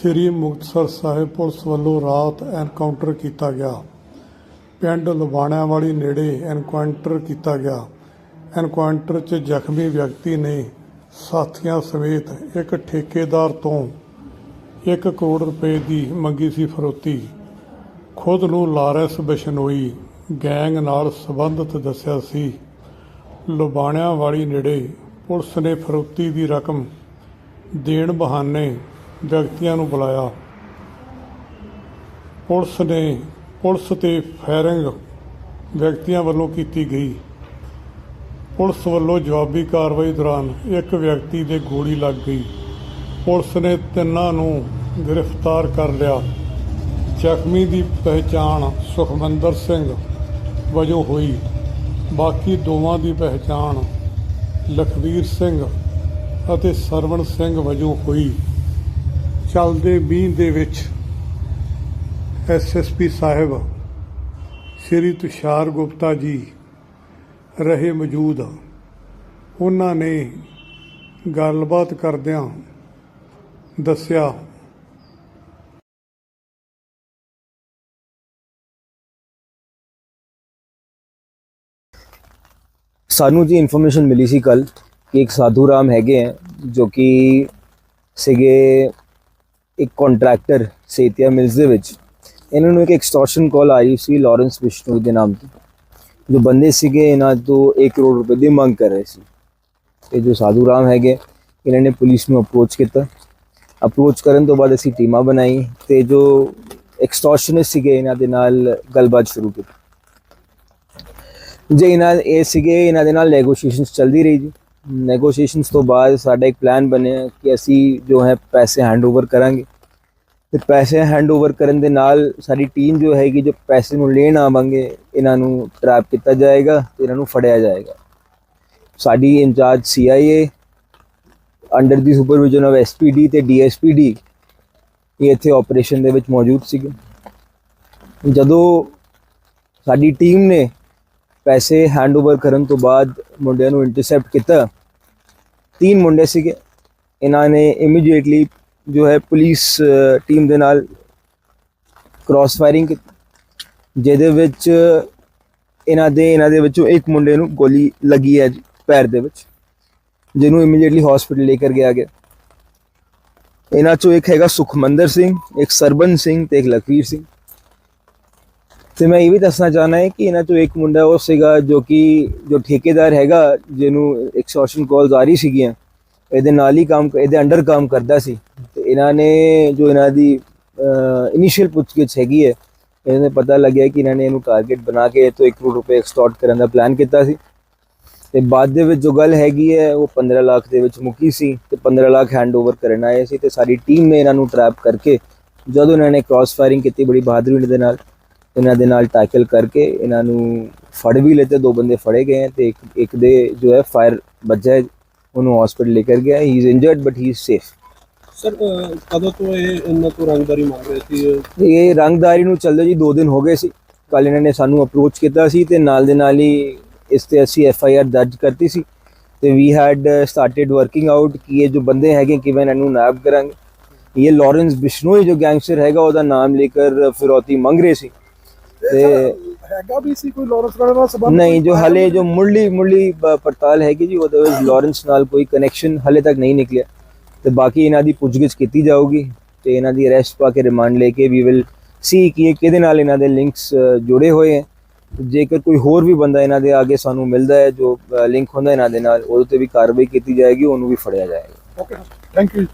ਸ੍ਰੀ Muktsar Sahib police ਵੱਲੋਂ ਰਾਤ encounter ਕੀਤਾ ਗਿਆ। ਪਿੰਡ ਲੁਬਾਣਿਆਂ ਵਾਲੀ ਨੇੜੇ ਐਨਕਾਊਂਟਰ ਕੀਤਾ ਗਿਆ। ਐਨਕਾਊਂਟਰ 'ਚ ਜ਼ਖਮੀ ਵਿਅਕਤੀ ਨੇ ਸਾਥੀਆਂ ਸਮੇਤ ਇੱਕ ਠੇਕੇਦਾਰ ਤੋਂ 1 ਕਰੋੜ ਰੁਪਏ ਦੀ ਮੰਗੀ ਸੀ ਫਰੋਤੀ। ਖੁਦ ਨੂੰ ਲਾਰੈਂਸ ਬਿਸ਼ਨੋਈ ਗੈਂਗ ਨਾਲ ਸੰਬੰਧਿਤ ਦੱਸਿਆ ਸੀ। ਲੁਬਾਣਿਆਂ ਵਾਲੀ ਨੇੜੇ ਪੁਲਿਸ ਨੇ ਫਰੋਤੀ ਦੀ ਰਕਮ ਦੇਣ ਬਹਾਨੇ ਵਿਅਕਤੀਆਂ ਨੂੰ ਬੁਲਾਇਆ। ਪੁਲਿਸ ਨੇ, ਪੁਲਿਸ ਤੇ ਫਾਇਰਿੰਗ ਵਿਅਕਤੀਆਂ ਵੱਲੋਂ ਕੀਤੀ ਗਈ। ਪੁਲਿਸ ਵੱਲੋਂ ਜਵਾਬੀ ਕਾਰਵਾਈ ਦੌਰਾਨ ਇੱਕ ਵਿਅਕਤੀ ਦੇ ਗੋਲੀ ਲੱਗ ਗਈ। ਪੁਲਿਸ ਨੇ ਤਿੰਨਾਂ ਨੂੰ ਗ੍ਰਿਫਤਾਰ ਕਰ ਲਿਆ। ਜ਼ਖਮੀ ਦੀ ਪਹਿਚਾਣ ਸੁਖਮੰਦਰ ਸਿੰਘ ਵਜੋਂ ਹੋਈ। ਬਾਕੀ ਦੋਵਾਂ ਦੀ ਪਹਿਚਾਣ ਲਖਵੀਰ ਸਿੰਘ ਅਤੇ ਸਰਵਣ ਸਿੰਘ ਵਜੋਂ ਹੋਈ। ਚੱਲਦੇ ਮੀਂਹ ਦੇ ਵਿੱਚ ਐਸਐਸਪੀ ਸਾਹਿਬ ਸ੍ਰੀ ਤੁਸ਼ਾਰ ਗੁਪਤਾ ਜੀ ਰਹੇ ਮੌਜੂਦ ਉਹਨਾਂ ਨੇ ਗੱਲਬਾਤ ਕਰਦਿਆਂ ਦੱਸਿਆ, ਸਾਨੂੰ ਜੀ ਇਨਫੋਰਮੇਸ਼ਨ ਮਿਲੀ ਸੀ ਕੱਲ ਕਿ ਇੱਕ ਸਾਧੂ ਰਾਮ ਹੈਗੇ ਹੈ ਜੋ ਕਿ ਸੀਗੇ ਇੱਕ ਕੰਟਰੈਕਟਰ ਸੇਤੀਆ ਮਿਲਸ ਦੇ ਵਿੱਚ। ਇਹਨਾਂ ਨੂੰ ਇੱਕ ਐਕਸਟੋਰਸ਼ਨ ਕਾਲ ਆਈ ਸੀ ਲਾਰੈਂਸ ਵਿਸ਼ਨੋਈ ਦੇ ਨਾਮ ਤੋਂ। ਜੋ ਬੰਦੇ ਸੀਗੇ, ਇਹਨਾਂ ਤੋਂ 1 ਕਰੋੜ ਰੁਪਏ ਦੀ ਮੰਗ ਕਰ ਰਹੇ ਸੀ। ਇਹ ਜੋ ਸਾਧੂ ਰਾਮ ਹੈਗੇ, ਇਹਨਾਂ ਨੇ ਪੁਲਿਸ ਨੂੰ ਅਪਰੋਚ ਕੀਤਾ। ਅਪਰੋਚ ਕਰਨ ਤੋਂ ਬਾਅਦ ਅਸੀਂ ਟੀਮਾਂ ਬਣਾਈ ਤੇ ਜੋ ਐਕਸਟੋਰਸ਼ਨਿਸਟ ਸੀਗੇ, ਇਹਨਾਂ ਦੇ ਨਾਲ ਗੱਲਬਾਤ ਸ਼ੁਰੂ ਕੀਤੀ। ਜੇ ਇਹਨਾਂ ਇਹ ਸੀਗੇ, ਇਹਨਾਂ ਦੇ ਨਾਲ ਨੈਗੋਸ਼ੀਏਸ਼ਨਸ ਚੱਲਦੀ ਰਹੀ ਜੀ। ਨੈਗੋਸ਼ੀਏਸ਼ਨਸ ਤੋਂ ਬਾਅਦ ਸਾਡਾ ਇੱਕ ਪਲਾਨ ਬਣਿਆ ਕਿ ਅਸੀਂ ਜੋ ਹੈ ਪੈਸੇ ਹੈਂਡਓਵਰ ਕਰਾਂਗੇ। ਤੇ ਪੈਸੇ ਹੈਂਡਓਵਰ ਕਰਨ ਦੇ ਨਾਲ ਸਾਡੀ ਟੀਮ ਜੋ ਹੈਗੀ, ਜੋ ਪੈਸੇ ਨੂੰ ਲੈਣ ਆਵਾਂਗੇ, ਇਹਨਾਂ ਨੂੰ ਟਰੈਪ ਕੀਤਾ ਜਾਏਗਾ ਤੇ ਇਹਨਾਂ ਨੂੰ ਫੜਿਆ ਜਾਏਗਾ। ਸਾਡੀ ਇੰਚਾਰਜ ਸੀਆਈਏ ਅੰਡਰ ਦੀ ਸੁਪਰਵਿਜ਼ਨ ਆਫ ਐਸਪੀਡੀ ਤੇ ਡੀਐਸਪੀਡੀ ਇਹ ਇੱਥੇ ਆਪਰੇਸ਼ਨ ਦੇ ਵਿੱਚ ਮੌਜੂਦ ਸੀਗੇ। ਜਦੋਂ ਸਾਡੀ ਟੀਮ ਨੇ ਪੈਸੇ ਹੈਂਡਓਵਰ ਕਰਨ ਤੋਂ ਬਾਅਦ ਮੁੰਡਿਆਂ ਨੂੰ ਇੰਟਰਸੈਪਟ ਕੀਤਾ, ਤਿੰਨ ਮੁੰਡੇ ਸੀਗੇ। ਇਹਨਾਂ ਨੇ ਇਮੀਡੀਏਟਲੀ ਜੋ ਹੈ ਪੁਲਿਸ ਟੀਮ ਦੇ ਨਾਲ ਕ੍ਰਾਸ ਫਾਇਰਿੰਗ ਕੀਤੀ, ਜਿਹਦੇ ਵਿੱਚ ਇਹਨਾਂ ਦੇ ਇਹਨਾਂ ਦੇ ਵਿੱਚੋਂ ਇੱਕ ਮੁੰਡੇ ਨੂੰ ਗੋਲੀ ਲੱਗੀ ਹੈ ਪੈਰ ਦੇ ਵਿੱਚ, ਜਿਹਨੂੰ ਇਮੀਡੀਏਟਲੀ ਹਸਪੀਟਲ ਲੈ ਕੇ ਗਿਆ ਗਿਆ। ਇਹਨਾਂ ਚੋਂ ਇੱਕ ਹੈਗਾ ਸੁਖਮੰਦਰ ਸਿੰਘ, ਇੱਕ ਸਰਬਨ ਸਿੰਘ ਤੇ ਇੱਕ ਲਖਵੀਰ ਸਿੰਘ। ਤੇ ਮੈਂ ਇਹ ਵੀ ਦੱਸਣਾ ਚਾਹਨਾ ਹੈ ਕਿ ਇਹਨਾਂ ਚੋਂ ਇੱਕ ਮੁੰਡਾ ਉਹ ਸੀਗਾ ਜੋ ਕਿ, ਜੋ ਠੇਕੇਦਾਰ ਹੈਗਾ, ਜਿਹਨੂੰ ਐਕਸਟੋਰਸ਼ਨ ਕਾਲਸ ਆ ਰਹੀ ਸੀਗੀਆਂ। ਇਹਦੇ ਨਾਲ ਹੀ ਕੰਮ ਇਹਦੇ ਅੰਡਰ ਕੰਮ ਕਰਦਾ ਸੀ। ਤੇ ਇਹਨਾਂ ਨੇ ਜੋ ਇਹਨਾਂ ਦੀ ਇਨੀਸ਼ੀਅਲ ਪੁੱਛਗਿੱਛ ਹੈਗੀ ਹੈ, ਇਹਨੇ ਪਤਾ ਲੱਗਿਆ ਕਿ ਇਹਨਾਂ ਨੇ ਇਹਨੂੰ ਟਾਰਗੇਟ ਬਣਾ ਕੇ ਇਹ ਤੋਂ 1 ਕਰੋੜ ਰੁਪਏ ਐਕਸਟੋਰਟ ਕਰਨ ਦਾ ਪਲਾਨ ਕੀਤਾ ਸੀ। ਤੇ ਬਾਅਦ ਦੇ ਵਿੱਚ ਜੋ ਗੱਲ ਹੈਗੀ ਹੈ, ਉਹ 15 ਲੱਖ ਦੇ ਵਿੱਚ ਮੁੱਕੀ ਸੀ ਤੇ 15 ਲੱਖ ਹੈਂਡਓਵਰ ਕਰਨ ਆਏ ਸੀ ਤੇ ਸਾਡੀ ਟੀਮ ਨੇ ਇਹਨਾਂ ਨੂੰ ਟਰੈਪ ਕਰਕੇ ਜਦੋਂ ਇਹਨਾਂ ਨੇ ਕ੍ਰਾਸ ਫਾਇਰਿੰਗ ਕੀਤੀ ਬੜੀ ਬਹਾਦਰੀ ਦੇ ਨਾਲ, ਇਹਨਾਂ ਦੇ ਨਾਲ ਟੈਕਲ ਕਰਕੇ ਇਹਨਾਂ ਨੂੰ ਫੜ ਵੀ ਲਏ ਦੋ ਬੰਦੇ ਫੜੇ ਗਏ ਹੈ ਤੇ ਇੱਕ ਇੱਕ ਦੇ ਜੋ ਹੈ ਫਾਇਰ ਵੱਜਾ ਉਹਨੂੰ ਹਸਪੀਟਲ ਲੈ ਕਰ ਗਿਆ he is injured but he is safe sir ਕਦੋਂ ਤੋਂ ਇਹ ਇਹਨਾਂ ਤੋਂ ਰੰਗਦਾਰੀ ਮੰਗ ਰਹੇ ਸੀ? ਇਹ ਰੰਗਦਾਰੀ ਨੂੰ ਚੱਲਦੇ ਜੀ 2 ਦਿਨ ਹੋ ਗਏ ਸੀ। ਕੱਲ ਇਹਨਾਂ ਨੇ ਸਾਨੂੰ ਅਪਰੋਚ ਕੀਤਾ ਸੀ ਤੇ ਨਾਲ ਦੇ ਨਾਲ ਹੀ ਇਸ ਤੇ ਅਸੀਂ ਐਫ ਆਈ ਆਰ ਦਰਜ ਕਰਤੀ ਸੀ। ਤੇ we had started working out ਕਿ ਇਹ ਜੋ ਬੰਦੇ ਹੈਗੇ ਕਿਵੇਂ ਇਹਨਾਂ ਨੂੰ ਨਾਬ ਕਰਾਂਗੇ। ਇਹ ਲਾਰੈਂਸ ਬਿਸ਼ਨੋਈ ਜੋ ਗੈਂਗਸਟਰ ਹੈਗਾ ਉਹਦਾ ਨਾਮ ਲੈ ਕਰ ਫਿਰੌਤੀ ਮੰਗ ਰਹੇ ਸੀ। ਤੇ ਹੈਗਾ ਵੀ ਸੀ ਕੋਈ ਲਾਰੈਂਸ ਨਾਲ ਦਾ ਸਬੰਧ ਨਹੀਂ ਜੋ ਹਲੇ ਜੋ ਮੁਰਲੀ ਮੁਰਲੀ ਪੜਤਾਲ ਹੈਗੀ ਜੀ ਉਹਦੇ ਵਿੱਚ ਲਾਰੈਂਸ ਨਾਲ ਕੋਈ ਕਨੈਕਸ਼ਨ ਹਲੇ ਤੱਕ ਨਹੀਂ ਨਿਕਲਿਆ। ਤੇ ਬਾਕੀ ਇਹਨਾਂ ਦੀ ਪੁੱਛਗਿੱਛ ਕੀਤੀ ਜਾਊਗੀ ਤੇ ਇਹਨਾਂ ਦੀ ਅਰੈਸਟ ਪਾ ਕੇ ਰਿਮਾਂਡ ਲੈ ਕੇ ਵੀ ਵਿਲ ਸੀ ਕਿ ਇਹ ਕਿਹਦੇ ਨਾਲ ਇਹਨਾਂ ਦੇ ਲਿੰਕਸ ਜੁੜੇ ਹੋਏ ਹੈ। ਜੇਕਰ ਕੋਈ ਹੋਰ ਵੀ ਬੰਦਾ ਇਹਨਾਂ ਦੇ ਅੱਗੇ ਸਾਨੂੰ ਮਿਲਦਾ ਹੈ ਜੋ ਲਿੰਕ ਹੁੰਦਾ ਇਹਨਾਂ ਦੇ ਨਾਲ ਉਹਦੇ ਤੇ ਵੀ ਕਾਰਵਾਈ ਕੀਤੀ ਜਾਏਗੀ ਉਹਨੂੰ ਵੀ ਫੜਿਆ ਜਾਏਗਾ। Okay thank you